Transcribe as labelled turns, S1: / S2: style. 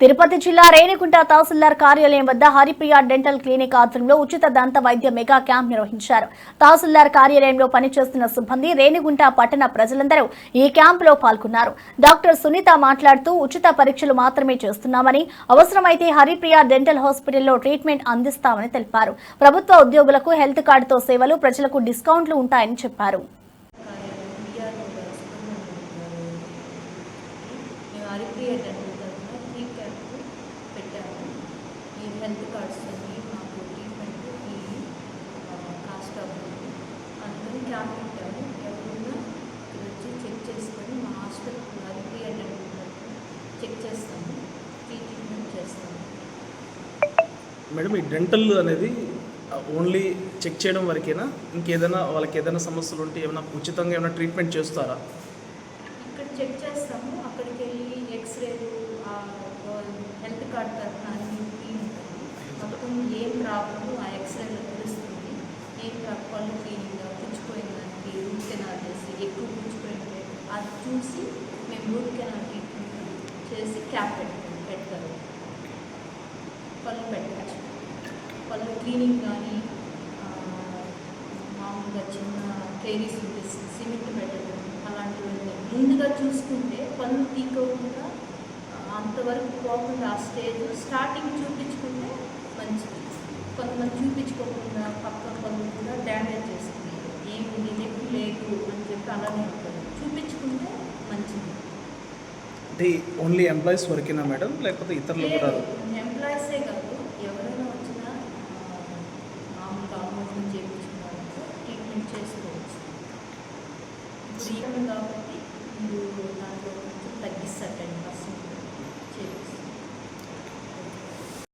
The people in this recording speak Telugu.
S1: తిరుపతి జిల్లా రేణిగుంట తహసీల్దార్ కార్యాలయం వద్ద హరిప్రియ డెంటల్ క్లినిక్ ఆధ్వర్యంలో ఉచిత దంత వైద్య మెగా క్యాంప్ నిర్వహించారు. తహసీల్దార్ కార్యాలయంలో పనిచేస్తున్న సిబ్బంది రేణిగుంట పట్టణ ప్రజలందరూ ఈ క్యాంపులో పాల్గొన్నారు. డాక్టర్ సునీత మాట్లాడుతూ ఉచిత పరీక్షలు మాత్రమే చేస్తున్నామని అవసరమైతే హరిప్రియ డెంటల్ హాస్పిటల్లో ట్రీట్మెంట్ అందిస్తామని తెలిపారు. ప్రభుత్వ ఉద్యోగులకు హెల్త్ కార్డుతో సేవలు ప్రజలకు డిస్కౌంట్లు ఉంటాయని చెప్పారు.
S2: హరిప్రియ డెంటల్ తరఫున ఫ్రీ క్యాంప్ పెట్టాము ఈ హెల్త్ కార్డ్స్ అన్ని మాకు ట్రీట్మెంట్ ఈ కాస్ట్ ఆఫ్ అందుకని క్యాంప్ పెట్టాము ఎవరున్నా ఇక్కడ వచ్చి చెక్ చేసుకొని మా హాస్పిటల్ ఆరిప్రియ డెంటల్ తరఫున చెక్ చేస్తాము ఫ్రీ ట్రీట్మెంట్ చేస్తాము
S3: మేడం ఈ డెంటల్ అనేది ఓన్లీ చెక్ చేయడం వరకేనా? ఇంకేదైనా వాళ్ళకి ఏదైనా సమస్యలు ఉంటే ఏమైనా ఉచితంగా ఏమైనా ట్రీట్మెంట్ చేస్తారా?
S2: ఇక్కడ చెక్ చేస్తాము. అక్కడికి వెళ్ళి ఎక్స్రేలు హెల్త్ కార్డ్ తరఫున మొత్తం ఏం ప్రాబ్లమ్ ఆ ఎక్స్రేలో తెలుస్తుంది. ఏం ప్రాబ్లం పళ్ళు క్లీనింగ్ పుచ్చిపోయిన దానికి రూట్ కెనాల్ చేసి ఎక్కువ పుచ్చిపోయింటే అది చూసి మేము రూట్ కెనాల్ ట్రీట్మెంట్ చేసి క్యాప్ పెట్టుకుంటాం పెడతారు పళ్ళు పెట్టచ్చు పళ్ళు క్లీనింగ్ కానీ మామూలుగా చిన్న కేరీస్ ఉంటే సిమెంట్ పెట్టడం అలాంటివన్నీ ముందుగా చూసుకుంటే పళ్ళు తీకోకుండా అంతవరకు పోకుండా ఆ స్టేజ్ స్టార్టింగ్ చూపించుకుంటే మంచిది. కొంతమంది చూపించుకోకుండా పక్క పళ్ళు కూడా డ్యామేజ్ చేసుకున్నారు ఏమి నొప్పి లేదు అని చెప్పి అలానే ఉంటుంది చూపించుకుంటే మంచిది.
S3: అంటే ఓన్లీ ఎంప్లాయీస్ వరకేనా మేడం? లేకపోతే ఇతరులు కూడా?
S2: ఎంప్లాయీసే కాదు. శ్రీరామ్ కాబట్టి మీరు దాంట్లో కొంచెం తగ్గిస్తారు టెన్ పర్సెంట్.